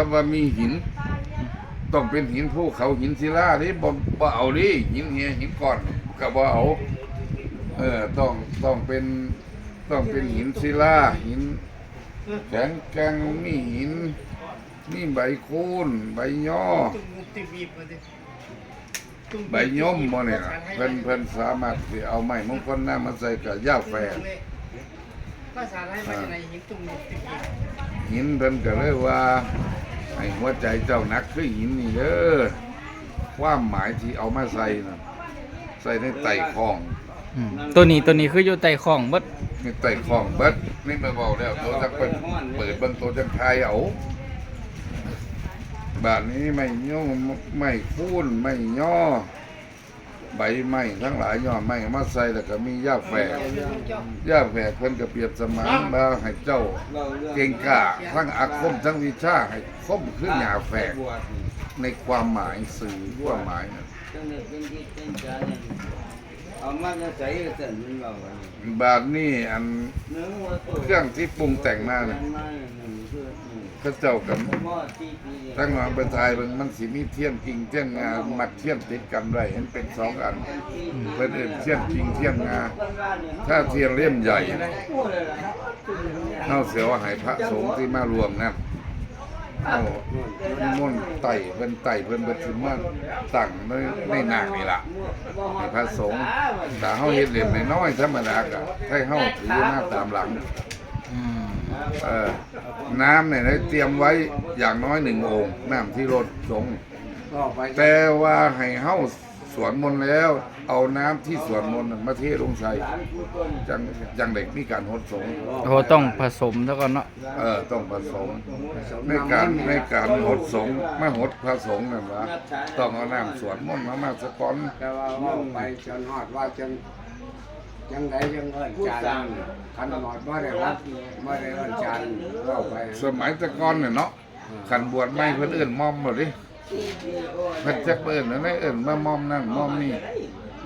คำว่ามีหิน ต้องเป็นหินภูเขาหินศิลาที่บ่บ่เอาดิหินเฮียหินก้อนก็บ่เอาเออต้องต้องเป็นต้องเป็นหินศิลาหินแข็งแกร่งมีหินมีใบคูนใบย่อตุ้งมุกติบีบมาดิตุ้งใบย่อมบ่เนี่ยเพิ่นเพิ่นสามารถสิเอาไม้มงคลน้ามาใส่กับยาแฝกภาษาไทยมาจากไหนหินตุ้งมุกติบีบหินเพิ่นก็เลยว่า ให้หัวใจเจ้านักคือหินนี่เด้อความหมายที่เอามาใส่น่ะใส่ในไต่คองอืมตัวนี้ตัวนี้คืออยู่ใต้ของเบิดในไต่คองเบิดนี่มาบอกแล้วตัวจักเปิดเปิดเบิ่งตัวจักทายเอาบาดนี้ไม่ย่อไม่คูนไม่ย่อ ใบไม้ทั้งหลายย่อไม้มาใส่แล้วก็มียาแฝกยาแฝกเพิ่นก็เปรียบเสมานมาให้เจ้าเก่งกาจทั้งอาคมทั้งวิชาให้คมขึ้นหยาแฝกในความหมายสื่อความหมายนะเอามาจะใส่เส้นมันเราอันนี้บาทนี่อันเนื้อวัวตัวเครื่องที่ปรุงแต่งมาเนี่ย มาหนึ่งคือหนึ่งพระเจ้ากับทั้งหลังไปทายเบิ่งมันสิมีเทียนกิ่งเทียนงามัดเทียนติดกันไว้เห็นเป็นสองอันเพิ่นเอิ้นเทียนกิ่งเทียนงาถ้าเทียนเล่มใหญ่เฮาเสียว่าให้พระสงฆ์ที่มารวมนะเอามนไต่เพิ่นไต่เพิ่นบิดสิมาตั้งในในนางนี่ล่ะให้พระสงฆ์แต่เฮาเฮ็ดเล่มน้อยธรรมดาก็ให้เฮาถือมาตามหลังอืม น้ำเนี่ยได้เตรียมไว้อย่างน้อยหนึ่งองค์น้ำที่รถสงฆ์ก็ไปแต่ว่าให้เฮาสวนมนต์แล้ว เอาน้ำที่สวนมนต์น่ะมาเทลงใส่จังจังเด็กมีการหดสงฆ์โอ้โหต้องผสมแล้วก็เนาะเออต้องผสมในการในการหดสงฆ์มาหดพระสงฆ์นั่นว่าต้องเอาน้ำสวนมนต์มามาสะก่อนแต่ว่าว่าไปจนฮอดว่าจน จังไดจังเอิ้นจานคันหอดบ่ได้รับบ่ได้เอิ้นจานว่าไปสมัยแตะก่อนเนี่ยเนาะขันบวชไม่เพิ่นเอิ้นมอมบ่ดิเพิ่นจักเอิ้นแล้วได้เอิ้นมามอมนั่นมอมนี่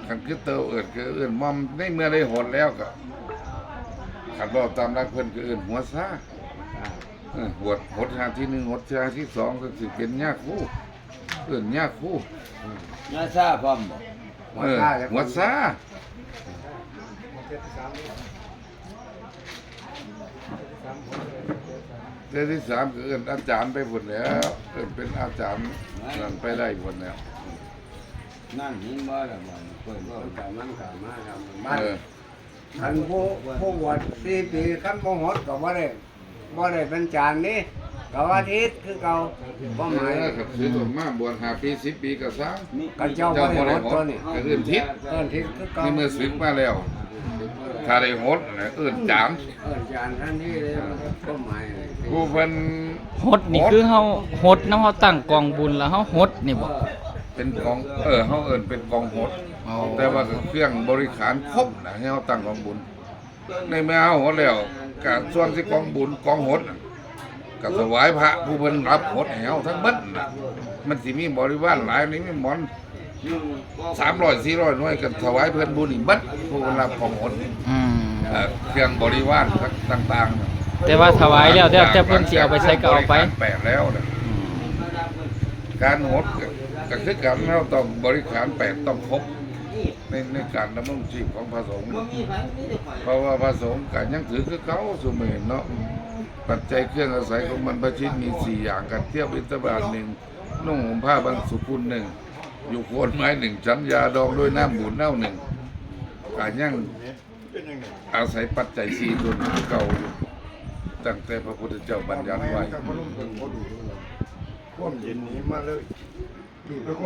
ขันคือเตาเอิ้นคือเอิ้นมอมในเมื่อได้หดแล้วก็ขันบ่ตามรักเพิ่นก็เอิ้นหัวซาเออหวดหดหาที่หนึ่งหดชาที่สองก็สิเป็นยาคู่เอิ้นยาคู่น่าซาพร้อมบ่เออหัวซา เดือนที่สามก็เอินอาจารย์ไปหมดแล้วเอินเป็นอาจารย์นั่นไปได้หมดแล้วนั่นห็นบ่ละบ่เพิ่นบ่แต่มันก็มาทำมันอันผู้ผู้บวชสี่ปีคันบ่ฮดก็บ่ได้บ่ได้เป็นจานนี่ก็ว่าทิศคือเก่าบ่หมายครับคือตัวมาบวชหาปีสิบปีก็สร้างกันเจ้าบ่ได้ฮดตัวนี้ก็เอื่นทิศเอิ้นทิศคือเก่านี่เมื่อสึกมาแล้ว ถ้าได้หดนะเอื่นจามเอิ้นจานทันทีเลยก็หมายเลยผู้เพิ่นหดนี่คือเฮาหดนำเฮาตั้งกองบุญแล้วเฮาหดนี่บ่ เป็นกองเออเฮาเอิ้นเป็นกองหดอ๋อ แต่ว่าก็เครื่องบริขารครบนะให้เฮาตั้งกองบุญในเมื่อเฮาหดแล้วก็ส่วนที่กองบุญกองหดน่ะก็ถวายพระผู้เพิ่นรับหดให้เฮาทั้งเบิดน่ะมันสิมีบริวารหลายนี่มีหมอน 300 400หน่วยก็ถวายเพิ่นบุญนี่เบิดผู้เพิ่นรับของหดอืมเอ่อเครื่องบริวารต่างๆน่ะแต่ว่าถวายแล้วแต่แต่เพิ่นสิเอาไปใช้ก็เอาไปบริกรแปดแล้วนะการโหดก็คือการเราต้องบริการแปดต้องครบในในการดำรงชีพของพระสงฆ์เพราะว่าพระสงฆ์ก็ยังถือคือเขาสมัยเนาะปัจจัยเครื่องอาศัยของมันประชิตมีสี่อย่างกันเที่ยวบิณฑบาตหนึ่งนุ่งห่มผ้าบางสุกุลหนึ่ง อยู่โคนไม้หนึ่งฉันยาดองด้วยน้ำบุญเน่าหนึ่งกายังอาศัยปัจจัยสี่ตัวนเก่าอยู่ตั้งแต่พระพุทธเจ้าบัญญัติไว้ ความเย็นนี้มาเลย